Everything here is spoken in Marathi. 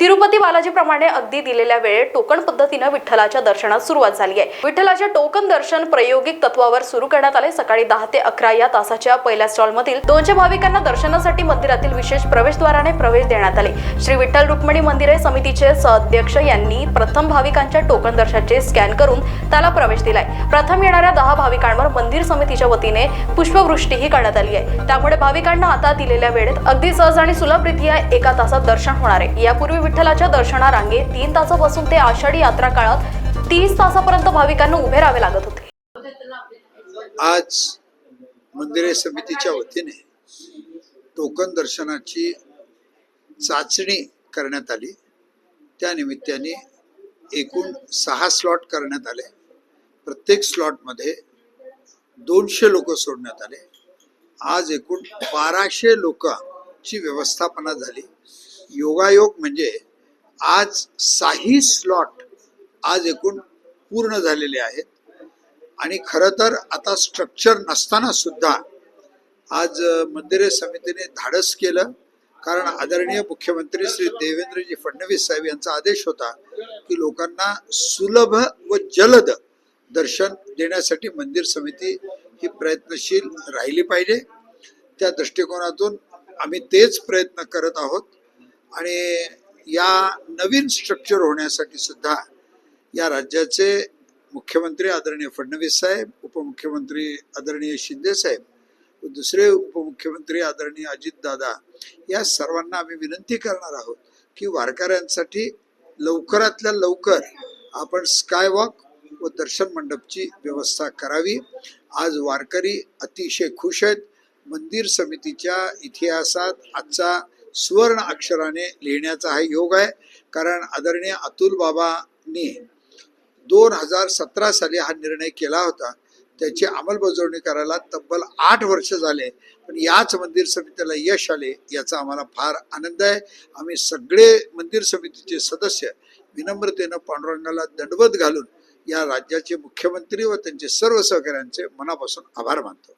तिरुपती बालाजीप्रमाणे अगदी दिलेल्या वेळेत टोकन पद्धतीनं विठ्ठलाच्या दर्शनात सुरुवात झाली आहे. विठ्ठलाचे टोकन दर्शन प्रायोगिक तत्वावर सुरू करण्यात आले सकाळी दहा ते अकरा या तासाच्या पहिल्या स्टॉलमधील दोनशे भाविकांना दर्शनासाठी मंदिरातील विशेष प्रवेशद्वाराने प्रवेश देण्यात आले. श्री विठ्ठल रुक्मिणी मंदिरे समितीचे अध्यक्ष यांनी प्रथम भाविकांच्या टोकन दर्शनाचे स्कॅन करून त्याला प्रवेश दिलाय. प्रथम येणाऱ्या दहा भाविकांवर मंदिर समितीच्या वतीने पुष्पवृष्टीही करण्यात आली आहे. त्यामुळे भाविकांना आता दिलेल्या वेळेत अगदी सहज आणि सुलभ सुलभरित्या एका तासात दर्शन होणार आहे. यापूर्वी विठ्ठलाच्या दर्शना रांगेत तीन तासापासून ते आषाढी यात्रा काळात तीस तासापर्यंत भाविकांना उभे राहावे लागत होते. आज मंदिरे समितीच्या वतीने टोकन दर्शनाची चाचणी करण्यात आली. त्या निमित्ताने एकूण सहा स्लॉट करण्यात आले. प्रत्येक स्लॉटमध्ये दोनशे लोक सोडण्यात आले. आज एकूण बाराशे लोकांची व्यवस्थापना झाली. योगायोग म्हणजे आज साही स्लॉट आज एकूण पूर्ण झालेले आहेत. आणि खरं तर आता स्ट्रक्चर नसताना सुद्धा आज मंदिरे समितीने धाडस केलं. कारण आदरणीय मुख्यमंत्री श्री देवेंद्रजी फडणवीस साहेब यांचा आदेश होता की लोकांना सुलभ व जलद दर्शन देण्यासाठी मंदिर समिती ही प्रयत्नशील राहिली पाहिजे. त्या दृष्टिकोनातून आम्ही तेच प्रयत्न करत आहोत. आणि या नवीन स्ट्रक्चर होण्यासाठी सुद्धा या राज्याचे मुख्यमंत्री आदरणीय फडणवीस साहेब उपमुख्यमंत्री आदरणीय शिंदे साहेब व दुसरे उपमुख्यमंत्री आदरणीय अजितदादा या सर्वांना आम्ही विनंती करणार आहोत की वारकऱ्यांसाठी लवकरातल्या लवकर आपण स्कायवॉक व दर्शन मंडपची व्यवस्था करावी. आज वारकरी अतिशय खुश आहेत. मंदिर समितीच्या इतिहासात आजचा सुवर्ण अक्षराने लिहिण्याचा हा योग आहे. कारण आदरणीय अतुल बाबांनी दोन हजार सतरा साली हा निर्णय केला होता. त्याची अंमलबजावणी करायला तब्बल आठ वर्ष झाले. पण याच मंदिर समितीला यश आले याचा आम्हाला फार आनंद आहे. आम्ही सगळे मंदिर समितीचे सदस्य विनम्रतेनं पांडुरंगाला दंडवत घालून या राज्याचे मुख्यमंत्री व त्यांचे सर्व सहकाऱ्यांचे मनापासून आभार मानतो.